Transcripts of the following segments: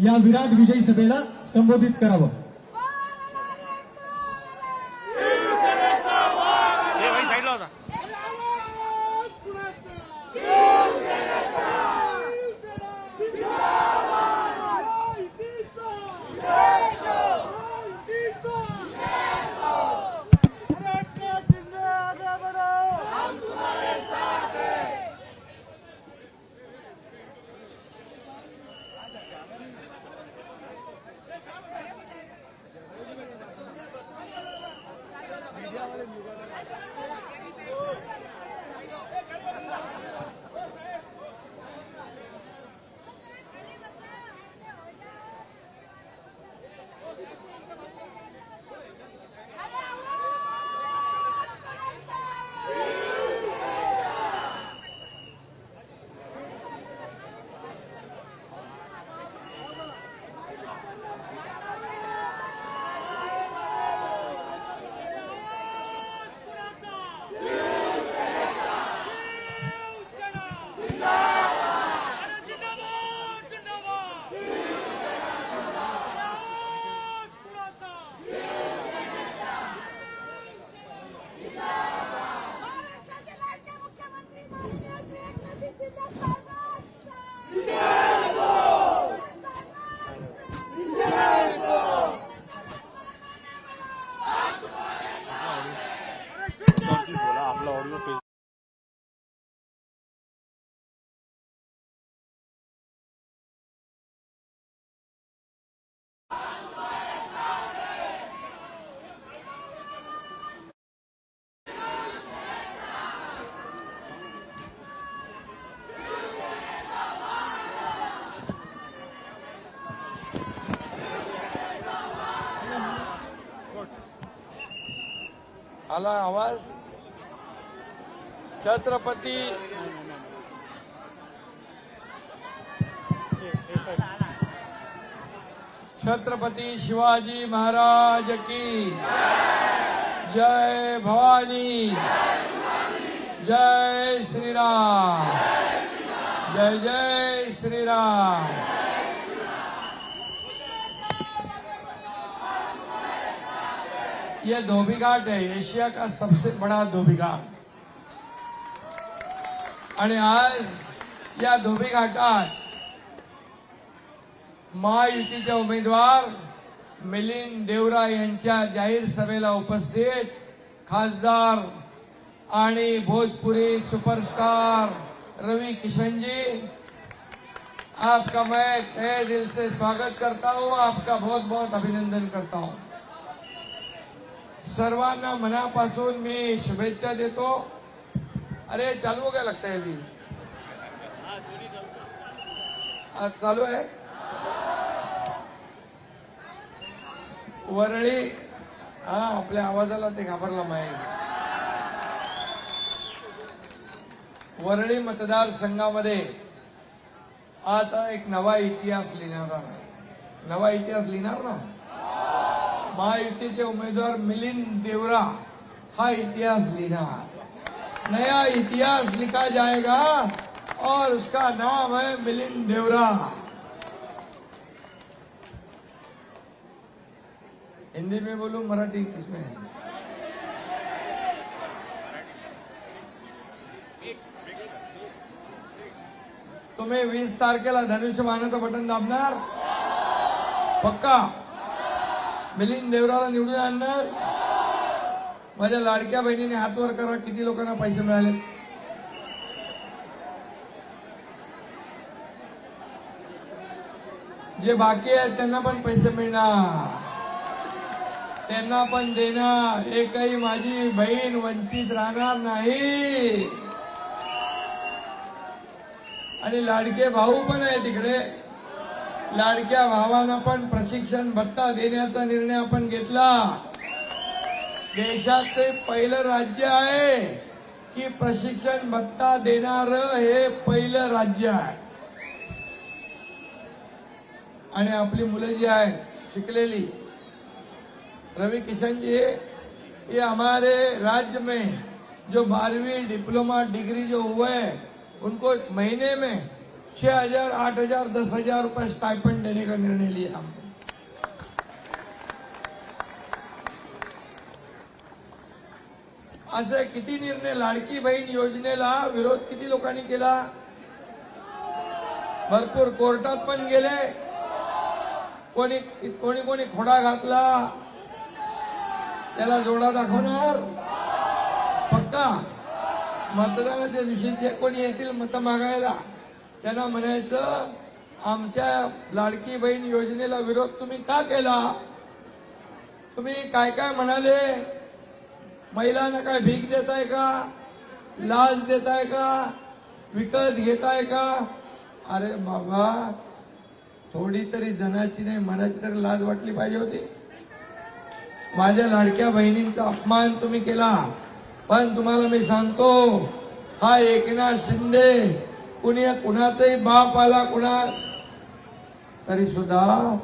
या विराट विजयी सभेला संबोधित करावं. बोला आपला ऑडिओ फेस आला आवाज छत्रपती छत्रपती शिवाजी महाराज की जय भवानी जय श्रीराम जय जय श्रीराम। ये धोबी घाट है एशिया का सबसे बड़ा धोबी घाट। आणि आज या धोबी घाटात महायुतीचे उमेदवार मिलिंद देवरा यांच्या जाहीर सभेला उपस्थित खासदार आणि भोजपुरी सुपरस्टार रवि किशनजी आपका मैं तय दिल से स्वागत करता हूं आपका बहुत बहुत अभिनंदन करता हूं। सर्वांना मनापासून मी शुभेच्छा देतो। अरे चालू हो गया लगता है अभी चालू आहे? वरळी हा आपल्या आवाजाला ते घाबरला माहीत. वरळी मतदारसंघामध्ये आता एक नवा इतिहास लिहिणार नवा इतिहास लिहिणार ना? महायुतीचे उमेदवार मिलिंद देवरा हा इतिहास लिहिणार. नया इतिहास लिखा जाएगा और उसका नाम है मिलिंद देवरा। हिंदी में बोलूं मराठी किसमें? तुम्ही वीस तारखेला धनुष्यबाणाचं बटन दाबणार? पक्का? मिलिंद देवराला निवडून आणणार? माझ्या लाडक्या बहिणीने हातवर करा किती लोकांना पैसे मिळाले? जे बाकी आहेत त्यांना पण पैसे मिळणार. त्यांना पण देणार. एकही माझी बहीण वंचित राहणार नाही. आणि लाडके भाऊ पण आहे तिकडे लाडक्या भावांना पण प्रशिक्षण भत्ता देण्याचा निर्णय आपण घेतला. देशात ते पहिलं राज्य आहे की प्रशिक्षण भत्ता देणार हे पहिलं राज्य आहे. आणि आपली मुलं जी आहेत शिकलेली रवि किशन जी ये हमारे राज्य में जो बारहवीं डिप्लोमा डिग्री जो हुए उनको महीने में छह हजार आठ हजार दस हजार रुपये स्टाइपेंड देने का निर्णय लिया हमने। असे किती निर्णय लाडकी बहीण योजनेला विरोध किती लोकांनी केला? भरपूर कोर्टात पण गेले. कोणी कोणी कोणी खोडा घातला? त्याला जोडा दाखवणार? पक्का? मतदानाच्या दिवशी जे कोणी येतील मत मागायला त्यांना म्हणायचं आमच्या लाडकी बहीण योजनेला विरोध तुम्ही का केला? तुम्ही काय काय म्हणाले? महिलांना काय भीक देताय का? लाज देताय का? विकत घेताय का? अरे बाबा थोडी तरी जनाची नाही मनाची तरी लाज वाटली पाहिजे होती. माझ्या लाडक्या बहिणींचा अपमान तुम्ही केला. पण तुम्हाला मी सांगतो हा एकनाथ शिंदे कुणी कुणाचाही बाप आला कुणा तरी सुद्धा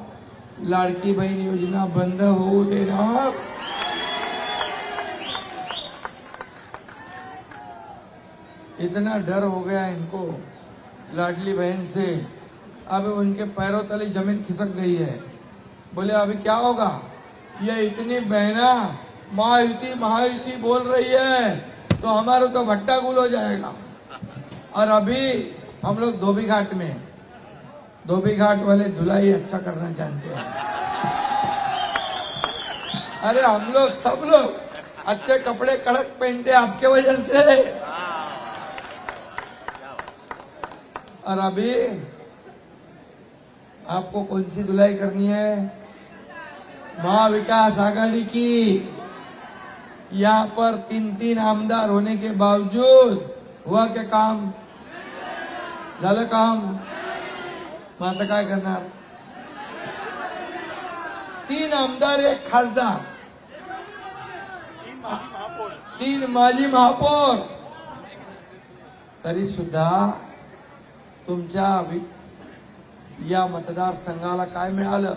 लाडकी बहीण योजना बंद होऊ देणार. इतना डर हो गया इनको, लाडली बहन से, अब उनके पैरों तले ज़मीन खिसक गई है। बोले, अभी क्या होगा? ये इतनी बहना महायुति महायुति बोल रही है तो हमारा तो भट्टा गुल हो जाएगा। और अभी हम लोग धोबी घाट में, धोबी घाट वाले धुलाई अच्छा करना जानते हैं। अरे, हम लोग सब लोग अच्छे कपड़े कड़क पहनते आपके वजह से। और अभी आपको कौन सी धुलाई करनी है? महाविकास आघाड़ी की। यहाँ पर तीन तीन आमदार होने के बावजूद हुआ क्या काम? झालं काम। मग आता काय करणार? तीन आमदार, एक खासदार। तीन माजी महापौर। तरी सुद्धा तुमच्या या मतदारसंघाला काय मिळालं?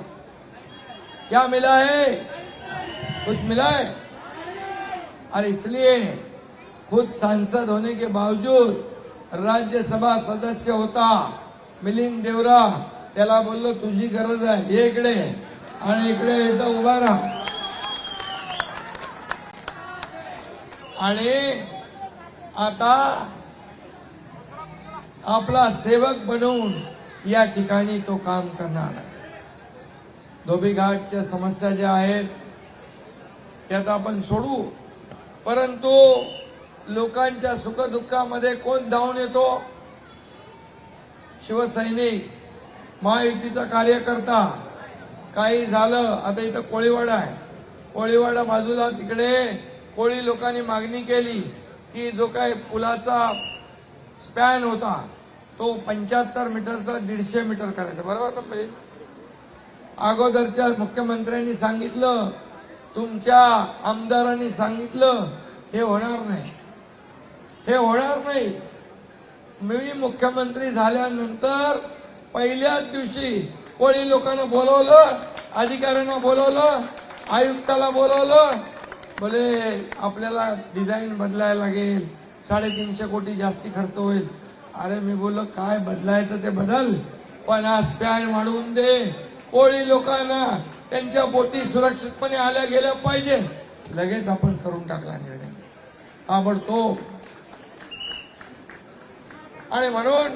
क्या मिला है? कुछ मिला है? और इसलिए खुद सांसद होने के बावजूद राज्यसभा सदस्य होता। मिलिंद देवरा त्याला बोललो तुझी गरज आहे हे इकडे. आणि इकडे इथं उभा राहा. आणि आता आपला सेवक बनवून या ठिकाणी तो काम करणार आहे. धोबीघाटच्या समस्या ज्या आहेत त्यात आपण सोडू. परंतु लोकांच्या सुखदुःखामध्ये कोण धावून येतो? शिवसैनिक महायुतीचा कार्यकर्ता. काही झालं आता इथं कोळीवाडा आहे. कोळीवाडा बाजूला तिकडे कोळी लोकांनी मागणी केली की जो काय पुलाचा स्पॅन होता. तो पंच्याहत्तर मीटरचा दीडशे मीटर करायचा. बरोबर ना म्हणजे अगोदरच्या मुख्यमंत्र्यांनी सांगितलं तुमच्या आमदारांनी सांगितलं हे होणार नाही. हे होणार नाही. मी मुख्यमंत्री झाल्यानंतर पहिल्याच दिवशी कोळी लोकांना बोलवलं अधिकाऱ्यांना बोलवलं आयुक्ताला बोलवलं. बोले आपल्याला डिझाईन बदलायला लागेल साडेतीनशे कोटी जास्ती खर्च होईल. अरे मी बोललो काय बदलायचं ते बदल. पण आज पॅन वाढवून दे. कोळी लोकांना त्यांच्या बोटी सुरक्षितपणे आल्या गेल्या पाहिजे. लगेच आपण करून टाकला निर्णय. आवडतो आणि म्हणून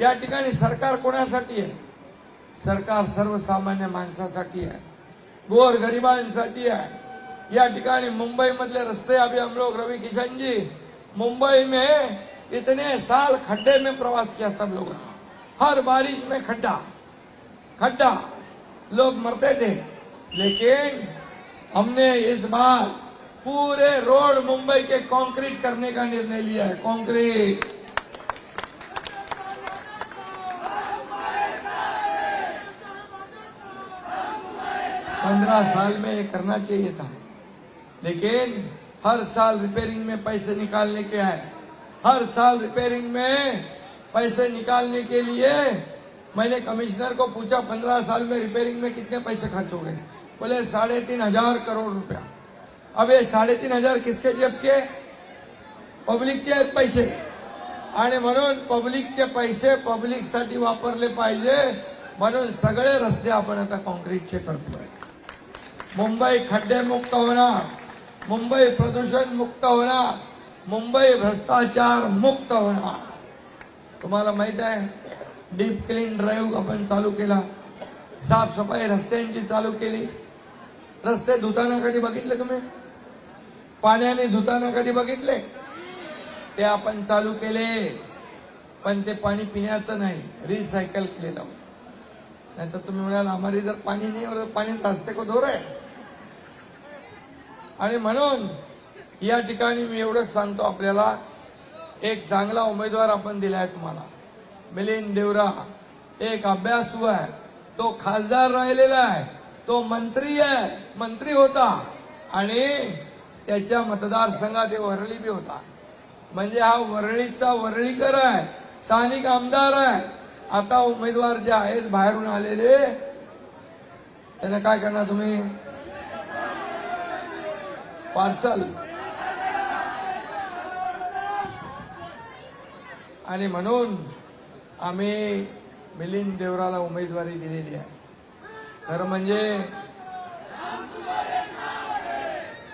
या ठिकाणी सरकार कोणासाठी आहे? सरकार सर्वसामान्य माणसासाठी आहे. गोर गरिबांसाठी आहे. या ठिकाणी मुंबईमधले रस्ते अभियान लोक रवी किशनजी मुंबई में इतने साल खड्डे में प्रवास किया सब लोगों। ने हर बारिश में खड्डा खड्डा। लोग मरते थे। लेकिन हमने इस बार पूरे रोड मुंबई के कंक्रीट करने का निर्णय लिया है। कंक्रीट। पंद्रह साल में ये करना चाहिए था। लेकिन हर साल रिपेयरिंग में पैसे निकालने के हैं। हर साल रिपेयरिंग में पैसे निकालने के लिए मैंने कमिश्नर को पूछा पंद्रह साल में रिपेयरिंग में कितने पैसे खर्च हो गए? बोले साढ़े तीन हजार करोड़ रुपया। अब ये साढ़े तीन हजार किसके जेब के? पब्लिक के पैसे। आणि म्हणून पब्लिकचे पैसे पब्लिकसाठी वापरले पाहिजे. म्हणून सगळे रस्ते आपण आता कॉन्क्रीटचे करतोय. मुंबई खड्डेमुक्त होणार. मुंबई प्रदूषण मुक्त होणार मुंबई भ्रष्टाचार मुक्त होणार. तुम्हाला माहीत आहे डीप क्लीन ड्राईव्ह आपण चालू केला. साफसफाई रस्त्यांची चालू केली. रस्ते धुताना कधी बघितले तुम्ही? पाण्याने धुताना कधी बघितले? ते आपण चालू केले पण ते पाणी पिण्याचं नाही रिसायकल केलेलं. नाहीतर तुम्ही म्हणाल आम्हाला जर पाणी नाही पाणी रस्ते को धोर आहे. आणि म्हणून या ठिकाणी मी एवढंच सांगतो आपल्याला एक चांगला उमेदवार आपण दिलाय तुम्हाला. मिलिंद देवरा एक अभ्यासू आहे. तो खासदार राहिलेला आहे. तो मंत्री आहे. मंत्री होता. आणि त्याच्या मतदारसंघात हे वरळी बी होता. म्हणजे हा वरळीचा वरळीकर आहे. स्थानिक आमदार आहे. आता उमेदवार जे आहेत बाहेरून आलेले त्यांना काय करणार तुम्ही? पार्सल आणि म्हणून आम्ही मिलिंद देवराला उमेदवारी दिलेली आहे. खरं म्हणजे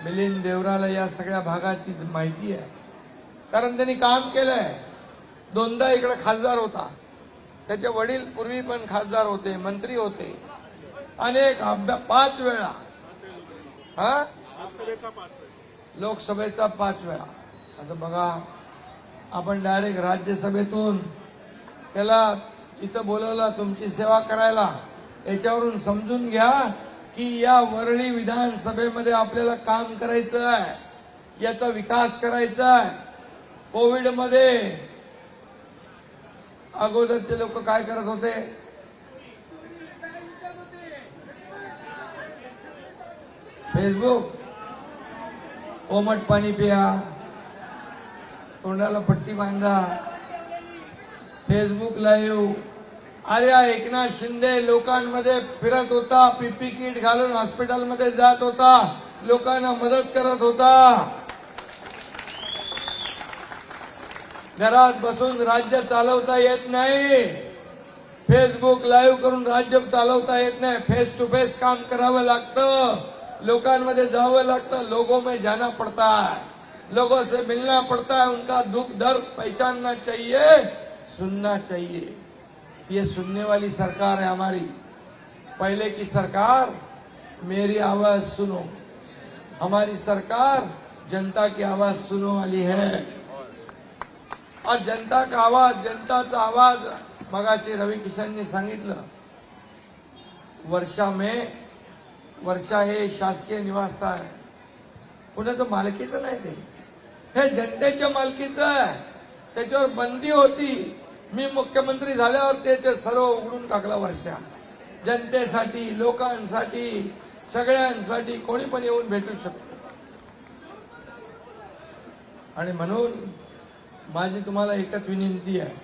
मिलिंद देवराला या सगळ्या भागाची माहिती आहे. कारण त्यांनी काम केलंय. दोनदा इकडे खासदार होता. त्याचे वडील पूर्वी पण खासदार होते मंत्री होते. अनेक अभ्या पाच वेळा. हा? लोकसभेचा पाच वेळा. आता बघा आपण डायरेक्ट राज्यसभेतून त्याला इथं बोलवला तुमची सेवा करायला. याच्यावरून समजून घ्या की या वरळी विधानसभेमध्ये आपल्याला काम करायचं आहे. याचा विकास करायचा आहे. कोविडमध्ये अगोदरचे लोक काय करत होते? फेसबुक कोमट पाणी पिया. तोंडाला पट्टी बांधा. फेसबुक लाईव्ह अरे एकनाथ शिंदे लोकांमध्ये फिरत होता. पीपी किट घालून हॉस्पिटलमध्ये जात होता. लोकांना मदत करत होता. घरात बसून राज्य चालवता येत नाही. फेसबुक लाईव्ह करून राज्य चालवता येत नाही. फेस टू फेस काम करावं लागतं. लोकांमध्ये जावं लागतं. लोगों में जाना पड़ता है लोगों से मिलना पड़ता है उनका दुख दर्द पहचानना चाहिए सुनना चाहिए. ये सुनने वाली सरकार है हमारी. पहले की सरकार मेरी आवाज सुनो. हमारी सरकार जनता की आवाज सुनो वाली है. और जनता का आवाज जनताचा आवाज मगाशी रवी किशनने सांगितलं. वर्षा में वर्षा हे शासकीय निवासस्थान आहे. कुणाचं मालकीचं नाही ते. हे जनतेच्या मालकीचं आहे. त्याच्यावर बंदी होती. मी मुख्यमंत्री झाल्यावर त्याचे सर्व उघडून टाकला वर्षा. जनतेसाठी लोकांसाठी सगळ्यांसाठी कोणी पण येऊन भेटू शकतो. आणि म्हणून माझी तुम्हाला एकच विनंती आहे.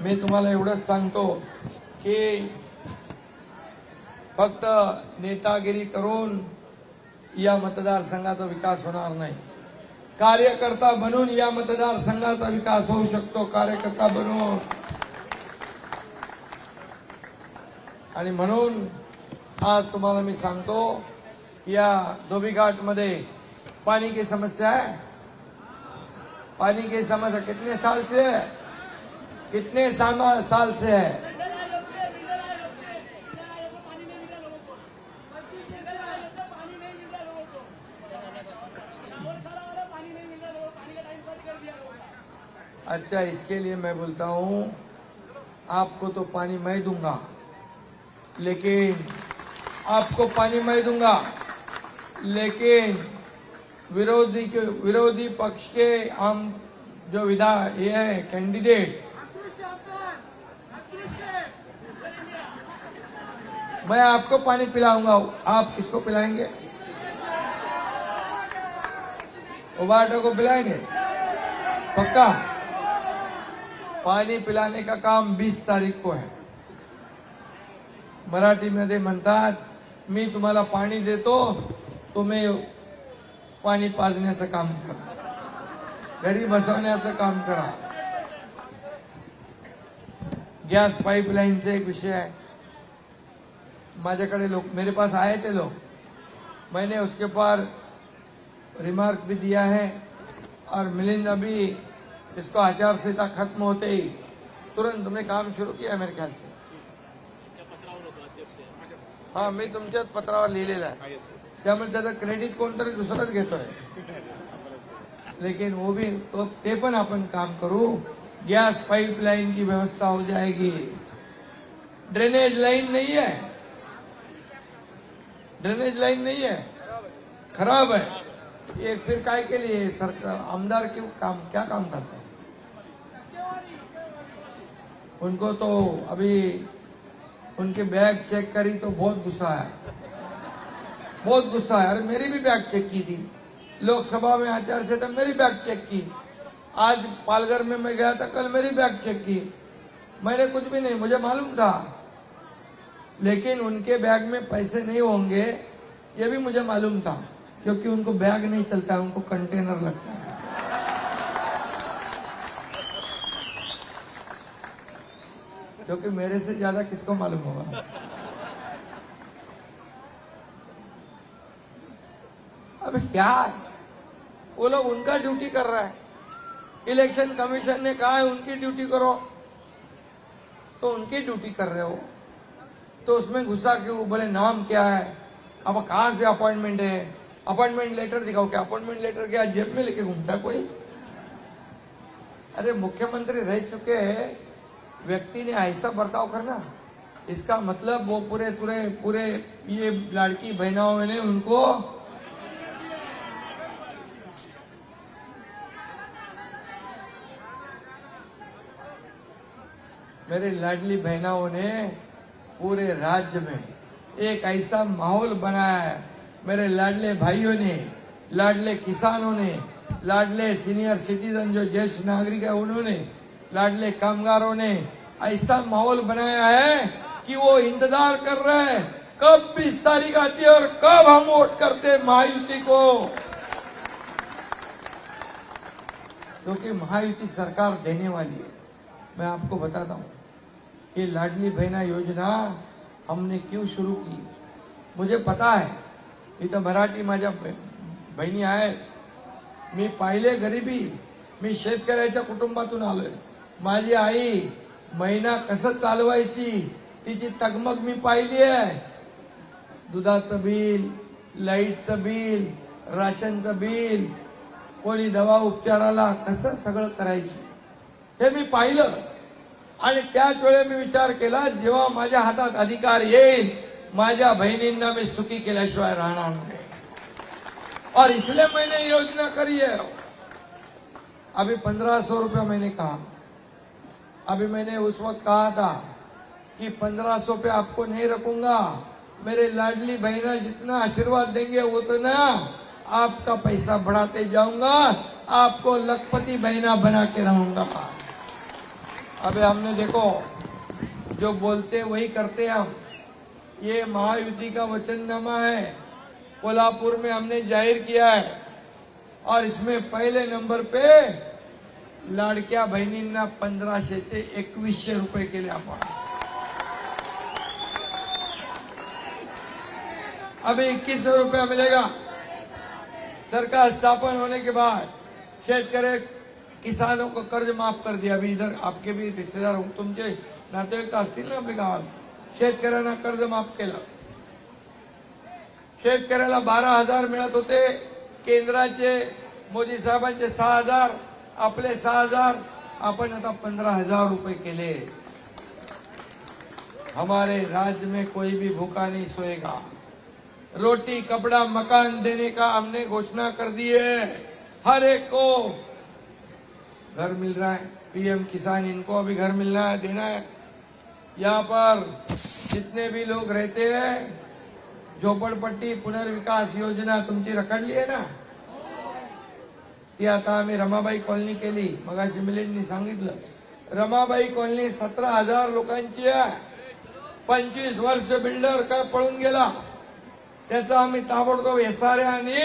मी तुम्हाला एवढंच सांगतो की फक्त नेतागिरी करून या मतदारसंघाचा विकास होणार नाही. कार्यकर्ता बनून या मतदारसंघाचा विकास होऊ शकतो कार्यकर्ता बनून. आणि म्हणून आज तुम्हाला मी सांगतो या धोबी घाटमध्ये पानी की समस्या है पानी की समस्या कितने साल से है? कितने साल से है? अच्छा इसके लिए मैं बोलता हूँ, आपको तो पानी मैं दूँगा, लेकिन आपको पानी मैं दूँगा, लेकिन विरोधी के, विरोधी पक्ष के, हम जो विधा, ये है कैंडिडेट मैं आपको पानी पिलाऊँगा, आप किसको पिलाएँगे? उबाटो को पिलाएँगे? पक्का? पाणी पिलाने का काम 20 तारीख को है। मराठीमध्ये म्हणतात मी तुम्हाला पाणी देतो तुम्ही पाणी पाजण्याचं काम करा. घरी बसवण्याचं काम करा. गॅस पाईपलाईनचा एक विषय आहे. माझ्याकडे लोग मेरे पास आए थे लोग मैंने उसके पार रिमार्क भी दिया है और मिलिंद अभी इसको आचार संहिता खत्म होते ही तुरंत तुमने काम शुरू किया मेरे ख्याल से। हा, मी तुमच्याच पत्रावर लिहिलेलं आहे त्यामुळे त्याचं क्रेडिट कोणतरी दुसरंच घेतोय लेकिन वो भी तो ते पण आपण काम करू गैस पाइपलाइन की व्यवस्था हो जाएगी। ड्रेनेज लाइन नहीं है। ड्रेनेज लाइन नहीं है। खराब है। ये फिर काय के लिए सरकार, आमदार क्यों काम, क्या काम करते हैं? उनको तो अभी उनके बैग चेक करी तो बहुत गुस्सा है बहुत गुस्सा है अरे मेरी भी बैग चेक की थी। लोकसभा में आचार से था मेरी बैग चेक की। आज पालघर में मैं गया था, कल मेरी बैग चेक की। मैंने कुछ भी नहीं, मुझे मालूम था। लेकिन उनके बैग में पैसे नहीं होंगे, ये भी मुझे मालूम था, क्योंकि उनको बैग नहीं चलता, उनको कंटेनर लगता है। क्योंकि मेरे से ज़्यादा किसको मालूम होगा? अब क्या है? वो लोग उनका ड्यूटी कर रहा है। इलेक्शन कमीशन ने कहा है उनकी ड्यूटी करो। तो उनकी ड्यूटी कर रहे हो? तो उसमें गुस्सा क्यों? बोले, नाम क्या है? अब कहाँ से अपॉइंटमेंट है? अपॉइंटमेंट लेटर दिखाओ क्या? अपॉइंटमेंट लेटर क्या? जेब में लेके घूमता कोई? अरे मुख्यमंत्री रह चुके व्यक्ति ने ऐसा बर्ताव करना। इसका मतलब वो पूरे पूरे पूरे ये लड़की बहनाओं ने उनको मेरे लाडली बहनाओं ने पूरे राज्य में एक ऐसा माहौल बनाया है। मेरे लाडले भाइयों ने, लाडले किसानों ने, लाडले सीनियर सिटीजन जो ज्येष्ठ नागरिक है, उन्होंने लाडले कामगारों ने ऐसा माहौल बनाया है कि वो इंतज़ार कर रहे हैं। कब बीस तारीख आती है और कब हम वोट करते महायुति को? क्योंकि तो महायुति सरकार देने वाली है। मैं आपको बताता हूँ ये लाडली बहना योजना हमने क्यों शुरू की? मुझे पता आहे इथं मराठी माझ्या ब- बहिणी आहेत। मी पाहिले गरिबी, मी शेतकऱ्याच्या कुटुंबातून आलोय। माझी आई महिना कसं चालवायची तिची तगमग मी पाहिली आहे. दुधाचं बिल लाईटचं बिल राशनचं बिल कोणी दवा उपचाराला कसं सगळं करायची हे मी पाहिलं. आणि त्याच वेळी मी विचार केला जेव्हा माझ्या हातात अधिकार येईल माझ्या बहिणींना मी सुखी केल्याशिवाय राहणार नाही. और इसलिए मैंने योजना करी है। अभी पंद्रह सौ रुपया मैंने कहा। अभी मैंने उस वक्त कहा था कि पंद्रह सौ पे आपको नहीं रखूँगा। मेरे लाडली बहना जितना आशीर्वाद देंगे, वो तो ना आपका पैसा बढ़ाते जाऊँगा, आपको लखपति बहना बना के रहूँगा अबे हमने देखो, जो बोलते वही करते हम। ये महायुति का वचननामा है, कोल्हापुर में हमने ज़ाहिर किया है। और इसमें पहले नंबर पे लाडक्या बहिणींना पंधराशेचे एकवीसशे रुपये केले आपण. अभी इक्कीस सौ रुपया मिलेगा सरकार स्थापन होने के बाद शेतकरी किसानों को कर्ज माफ कर दिया अभी इधर आपके भी रिश्तेदार तुमचे नातेवाईक असतील ना आपल्या गावात. शेतकऱ्यांना कर्ज माफ केलं. शेतकऱ्याला बारा हजार मिळत होते केंद्राचे मोदी साहेबांचे सहा हजार आपले सहा हज़ार अपन आता पंद्रह हज़ार रुपए लिए हमारे राज्य में कोई भी भूखा नहीं सोएगा. रोटी, कपड़ा, मकान देने का हमने घोषणा कर दी है. हर एक को घर मिल रहा है. पीएम किसान, इनको अभी घर मिलना है, देना है. यहाँ पर जितने भी लोग रहते हैं, झोपडपट्टी पुनर्विकास योजना तुमची रखडली आहे ना? ती आता आम्ही रमाबाई कॉलनी केली. मगाशी मिलिंदनी सांगितलं. रमाबाई कॉलनी सतरा हजार लोकांची आहे. पंचवीस वर्ष बिल्डर काय पळून गेला. त्याचा आम्ही ताबडतोब एसआरए आणि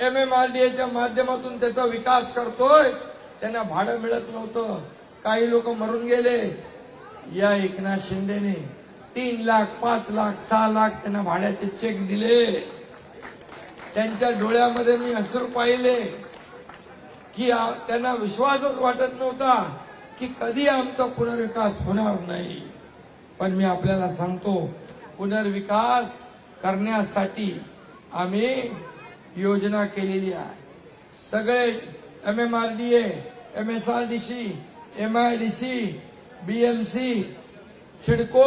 एम एम आर डी एच्या माध्यमातून त्याचा विकास करतोय. त्यांना भाडं मिळत नव्हतं. काही लोक मरून गेले. या एकनाथ शिंदेने तीन लाख पाच लाख सहा लाख त्यांना भाड्याचे चेक दिले. त्यांच्या डोळ्यामध्ये मी असूर पाहिले. की त्यांना विश्वासच वाटत नव्हता की कधी आमचा पुनर्विकास होणार नाही. पण मी आपल्याला सांगतो पुनर्विकास करण्यासाठी आम्ही योजना केलेली आहे. सगळे M M R D M S R D C M I D C B M C CIDCO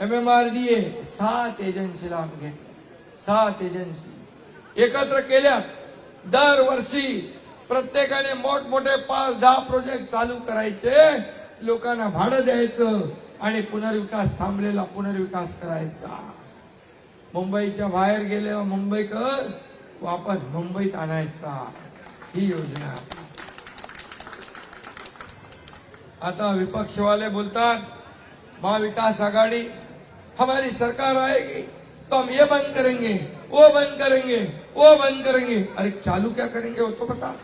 M M R D A सात एजन्सीला आम्ही घेतल्या. सात एजन्सी. एकत्र केल्यात. दरवर्षी प्रत्येकाने मोठमोठे पाच दहा प्रोजेक्ट चालू करायचे. लोकांना भाडं द्यायचं आणि पुनर्विकास थांबलेला पुनर्विकास करायचा. मुंबईच्या बाहेर गेलेला मुंबईकर वापस मुंबईत आणायचा. ही योजना. आता विपक्षवाले बोलतात महाविकास आघाड़ी हमारी सरकार आएगी तो हम ये बंद करेंगे वो बंद करेंगे वो बंद करेंगे. अरे चालू क्या करेंगे वो तो बता.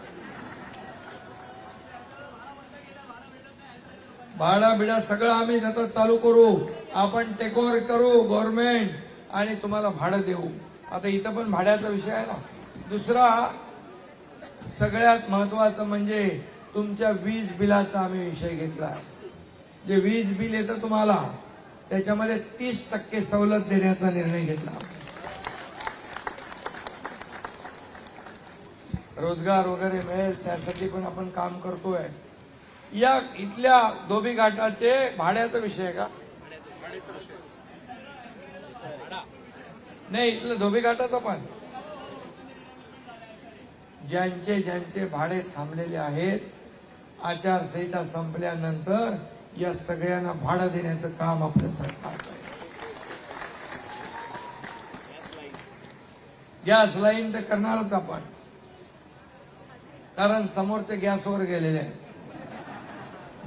भाडा बिडा सगळं आम्ही आता चालू करू. आपण टेक ओव्हर करू गव्हर्नमेंट आणि तुम्हाला भाडं देऊ. आता इथं पण भाड्याचा विषय आहे ना. दुसरा सगळ्यात महत्वाचं म्हणजे तुमच्या वीज बिलाचा आम्ही विषय घेतला जे वीज बिल येतं तुम्हाला त्याच्यामध्ये तीस टक्के सवलत देण्याचा निर्णय घेतला. रोजगार वगैरे मिळेल त्यासाठी पण आपण काम करतोय. या इथल्या धोबी घाटाचे भाड्याचा विषय आहे का? नाही इथलं धोबी घाटाचा पण. ज्यांचे ज्यांचे भाडे थांबलेले आहेत आचारसंहिता संपल्यानंतर या सगळ्यांना भाडं देण्याचं काम आपलं सरकार आहे. गॅस लाईन तर करणारच आपण. कारण समोरचे गॅसवर गेलेले आहेत.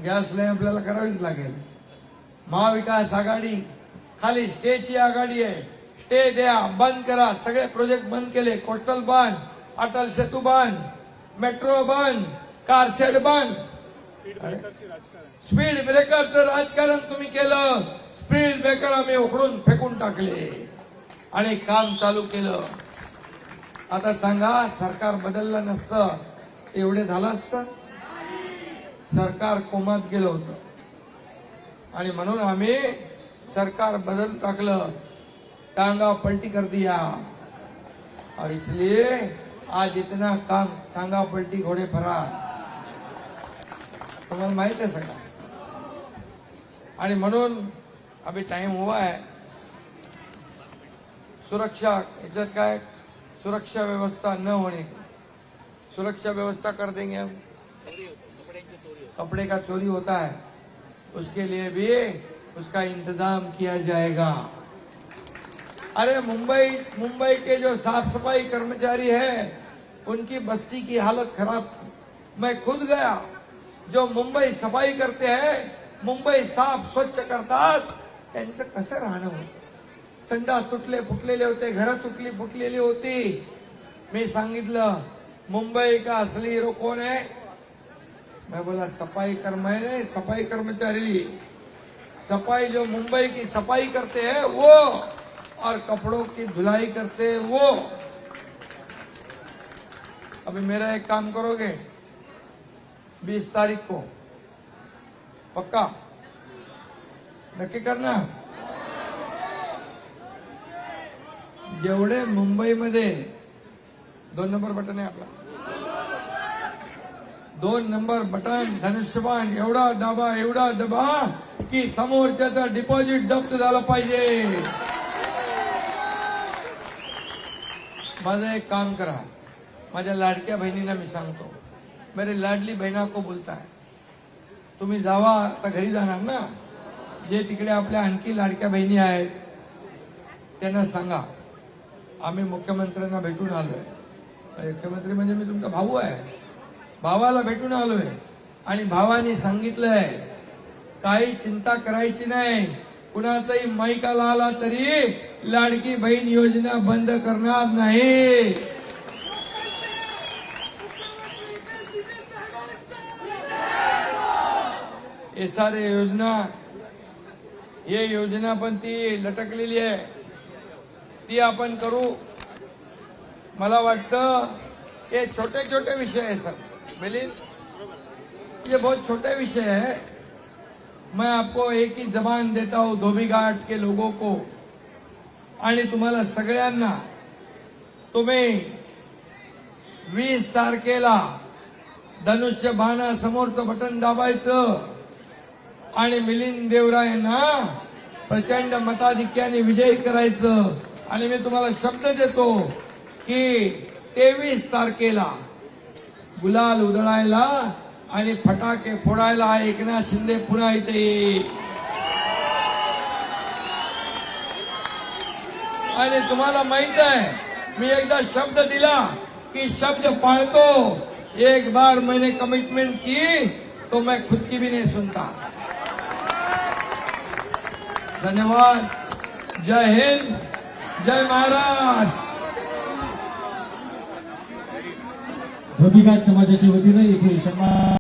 गॅस लाईन आपल्याला करावीच लागेल. महाविकास आघाडी खाली स्टेची आघाडी आहे. स्टे द्या बंद करा. सगळे प्रोजेक्ट बंद केले. कोस्टल बंद अटल सेतू बंद मेट्रो बंद कारशेड बंद. स्पीड ब्रेकरचं राजकारण. तुम्ही केलं. स्पीड ब्रेकर आम्ही उखडून फेकून टाकले. आणि काम चालू केलं. आता सांगा सरकार बदललं नसतं. एवढे झालं असतं? सरकार कोमात गेलं होतं. आणि म्हणून आम्ही सरकार बदल टाकलं. टांगा पलटी कर दिया. और इसलिए आज इतना काम टांगा पलटी घोड़े फरार तुम्हाला माहीत आहे सगळं. आणि म्हणून अभी टाइम हुआ है. सुरक्षा याच्यात काय? सुरक्षा व्यवस्था न होने सुरक्षा व्यवस्था कर देंगे हम. कपड़े का चोरी होता है, उसके लिए भी उसका इंतज़ाम किया जाएगा। अरे मुंबई मुंबई के जो साफ़ सफ़ाई कर्मचारी हैं, उनकी बस्ती की हालत खराब थी। मैं खुद गया, जो मुंबई सफ़ाई करते हैं, मुंबई साफ़, स्वच्छ त्यांचं कसं राहणं होतं? संडा तुटले फुटलेले होते, घरं तुटली फुटलेली होती. मी सांगितलं, मुंबई का असली कोण है मैं बोला, सफ़ाई कर्म है नहीं सफ़ाई कर्मचारी। सफ़ाई जो मुंबई की सफ़ाई करते हैं, वो, और कपड़ों की धुलाई करते हैं, वो। अभी मेरा एक काम करोगे? बीस तारीख को। पक्का? नक्की करना? जेवड़े जेवढे मुंबईमध्ये, दोन नंबर बटन आहे आपला. दोन नंबर बटन धनुष्यबाण एवढा दाबा एवढा दबा की समोरच्याचा डिपॉझिट जप्त झाला पाहिजे. माझं एक काम करा. माझ्या लाडक्या बहिणींना मी सांगतो. मेरे लाडली बहिणा को बोलता है तुम्ही जावा आता घरी जाणार ना? जे तिकडे आपल्या आणखी लाडक्या बहिणी आहेत त्यांना सांगा. आम्ही मुख्यमंत्र्यांना भेटून आलोय. मुख्यमंत्री म्हणजे मी तुमचा भाऊ आहे. भावाला भेटून आलोय. आणि भावाने सांगितलंय काही चिंता करायची नाही. कुणाचाही माईकाला आला तरी लाडकी बहीण योजना बंद करणार नाही. एस आर ए योजना हे योजना पण ती लटकलेली आहे. ती आपण करू. मला वाटतं हे छोटे छोटे विषय आहे सर. मिलिंद ये बहुत छोटे विषय है। मैं आपको एक ही जबान देता हूं धोबी घाट के लोगों को। आणि तुम्हाला सगळ्यांना तुम्ही वीस तारखेला धनुष्य बाणा समोरचं बटन दाबायचं आणि मिलिंद देवरायांना प्रचंड मताधिक्याने विजयी करायचं. आणि मी तुम्हाला शब्द देतो की तेवीस तारखेला गुलाल आणि फटाके फोडायला एकनाथ शिंदे पुन्हा इथे आणि तुम्हाला माहित एकदा शब्द दिला कि शब्द पाळतो, एक बार मैंने कमिटमेंट की तो मैं खुद की भी नहीं सुनता। धन्यवाद। जय हिंद, जय महाराष्ट्र धोबीघाट समाजाच्या वतीनं इथे सन्मान